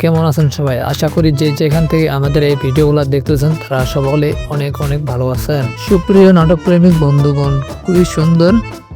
কেমন আছেন সবাই? আশা করি যে যেখান থেকে আমাদের এই ভিডিওগুলো দেখতেছেন, তারা সকলে অনেক অনেক ভালো আছেন। সুপ্রিয় নাটক প্রেমিক বন্ধুগণ, খুবই সুন্দর,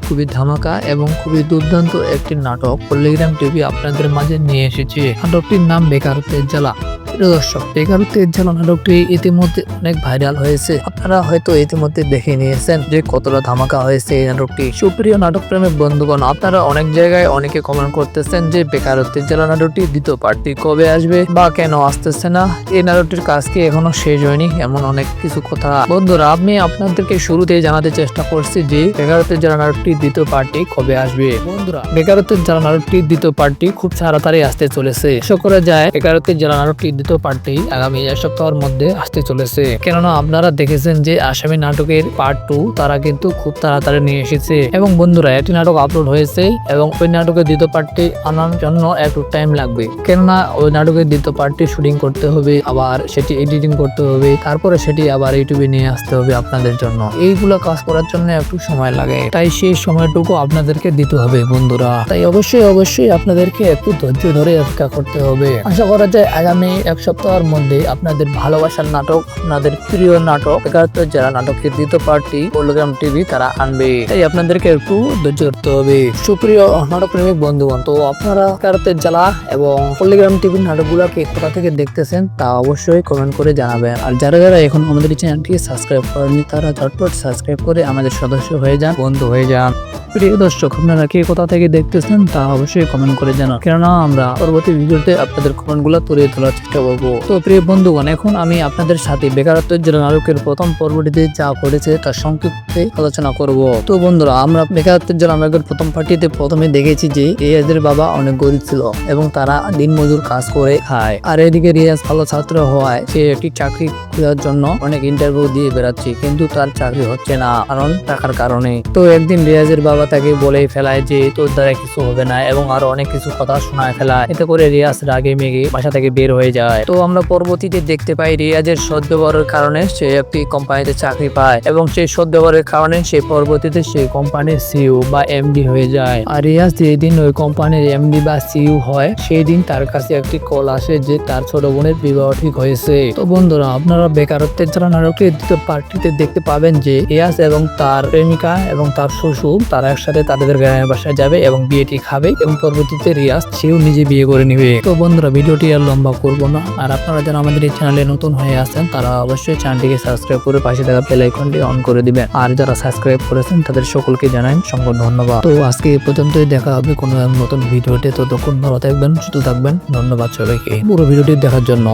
খুবই ধামাকা এবং খুবই দুর্দান্ত একটি নাটক, পল্লিগ্রাম টিভি আপনাদের মাঝে নিয়ে এসেছে। নাটকটির নাম বেকারত্বের জ্বালা প্রিয় দর্শক বেকারত্বের জ্বালা নাটকটি ইতিমধ্যে অনেক ভাইরাল হয়েছে। আপনারা হয়তো ইতিমধ্যে দেখে নিয়েছেন যে কতটা ধামাকা হয়েছে এই নাটকটি। সুপ্রিয় নাটক প্রেমিক বন্ধুগণ, আপনারা অনেক জায়গায় অনেকে কমেন্ট করতেছেন যে বেকারত্বের জ্বালা নাটকটি দ্বিতীয় পার্টি কবে আসবে বা কেন আসতেছে না? এই নাটকটির কাজ কি এখনও শেষ হয়নি? এমন অনেক কিছু কথা। বন্ধুরা, আমি আপনাদেরকে শুরুতেই জানাতে চেষ্টা করছি যে বেকারত্বের জ্বালা নাটকটি দ্বিতীয় পার্টি কবে আসবে? বন্ধুরা, বেকারত্বের জ্বালা নাটকটি দ্বিতীয় পার্টি খুব তাড়াতাড়ি আসতে চলেছে। আশা করা যায়, বেকারত্বের জ্বালা নাটকটি দ্বিতীয় পার্টি আগামী এক সপ্তাহের মধ্যে আসতে চলেছে। কেননা আপনারা দেখেছেন যে আসামি নাটকের পার্ট টু তারা কিন্তু খুব তাড়াতাড়ি নিয়ে এসেছে। এবং বন্ধুরা, একটি নাটক আপলোড হয়েছে এবং ওই নাটকের দ্বিতীয় পার্টটি আনার জন্য একটু টাইম লাগবে। কেননা ওই নাটকের দ্বিতীয় পার্টটি শুটিং করতে হবে, আবার সেটি এডিটিং করতে হবে, তারপরে সেটি আবার ইউটিউবে নিয়ে আসতে হবে আপনাদের জন্য। এইগুলো কাজ করার জন্য একটু সময় লাগে। তাই সেই সময়টুকু আপনাদেরকে দিতে হবে বন্ধুরা। তাই অবশ্যই অবশ্যই আপনাদেরকে একটু ধৈর্য ধরে অপেক্ষা করতে হবে। আশা করা যায় আগামী সপ্তাহের মধ্যে আপনাদের ভালোবাসার নাটক, আপনাদের প্রিয় নাটক, একাত্তর যারা নাটকের দ্বিতীয় পার্টি পল্লগ্রাম টিভি তারা আনবে। তাই আপনাদেরকে একটু ধৈর্য ধরতে হবে। সুপ্রিয় নাটক প্রেমিক বন্ধুগণ, তো আপনারা একাত্তর জ্বালা এবং পল্লিগ্রাম টিভির নাটকগুলোকে কোথা থেকে দেখতেছেন তা অবশ্যই কমেন্ট করে জানাবেন। আর যারা যারা এখন আমাদের এই চ্যানেলটিকে সাবস্ক্রাইব করেননি, তারা ঝটপট সাবস্ক্রাইব করে আমাদের সদস্য হয়ে যান, বন্ধু হয়ে যান। প্রিয় দর্শক, আপনারা কে কোথা থেকে দেখতেছেন তা অবশ্যই কমেন্ট করে জানান। কেননা আমরা পরবর্তী ভিডিওতে আপনাদের কমেন্টগুলো তুলে তোলার চেষ্টা করব তো প্রিয় বন্ধুগণ, এখন আমি আপনাদের সাথে বেকারত্বের জন্য নাটকের প্রথম পর্বটিতে যা করেছে তার সংক্ষিপ্তে আলোচনা করব। তো বন্ধুরা, আমরা বেকারত্বের জন্য নাটকের প্রথম পার্টিতে প্রথমে দেখেছি যে রিয়াজের বাবা অনেক গরিব ছিল এবং তারা দিনমজুর কাজ করে খায়। আর এদিকে রিয়াজ ভালো ছাত্র হওয়ায় সে একটি চাকরি খোঁজার জন্য অনেক ইন্টারভিউ দিয়ে বেড়াচ্ছে, কিন্তু তার চাকরি হচ্ছে না, কারণ টাকার কারণে। তো একদিন রিয়াজের বাবা তাকে বলে ফেলায় যে, তোর দ্বারা কিছু হবে না, এবং আরও অনেক কিছু কথা শোনায় ফেলায়। এতে করে রিয়াজ রাগে মেগে বাসা থেকে বের হয়ে যায়। তো আমরা পরবর্তীতে দেখতে পাই রিয়াজের সদ্ব্যবহারের কারণে সে একটি কোম্পানিতে চাকরি পায় এবং সেই সদ্ব্যবহারের কারণে সে পরবর্তীতে সেই কোম্পানির সিইও বা এমডি হয়ে যায়। আর রিয়াজ যেদিন ওই কোম্পানির এমডি বা সিইও হয় সেই দিন তার কাছে একটি কল আসে যে তার ছোট বোনের বিবাহ ঠিক হয়েছে। তো বন্ধুরা, আপনারা বেকারত্বের যারা নাটকের দ্বিতীয় পার্টিতে দেখতে পাবেন যে রিয়াজ এবং তার প্রেমিকা এবং তার শ্বশুর, তারা একসাথে তাদের গ্রামের বাসায় যাবে এবং বিয়েটি খাবে এবং পরবর্তীতে রিয়াজ সেও নিজে বিয়ে করে নিবে। তো বন্ধুরা, ভিডিওটি আর লম্বা করব না। আর আপনারা যারা আমাদের এই চ্যানেলে নতুন হয়ে আছেন, তারা অবশ্যই চ্যানেলটিকে সাবস্ক্রাইব করে পাশে থাকা বেল আইকনটি অন করে দিবেন। আর যারা সাবস্ক্রাইব করেছেন, তাদের সকলকে জানাই সংখ্য ধন্যবাদ। তো আজকে এই পর্যন্তই, দেখা হবে কোন নতুন ভিডিওতে। তো ততক্ষণ ভালো থাকবেন, সুস্থ থাকবেন। ধন্যবাদ সবাইকে। পুরো ভিডিওটি দেখার জন্য।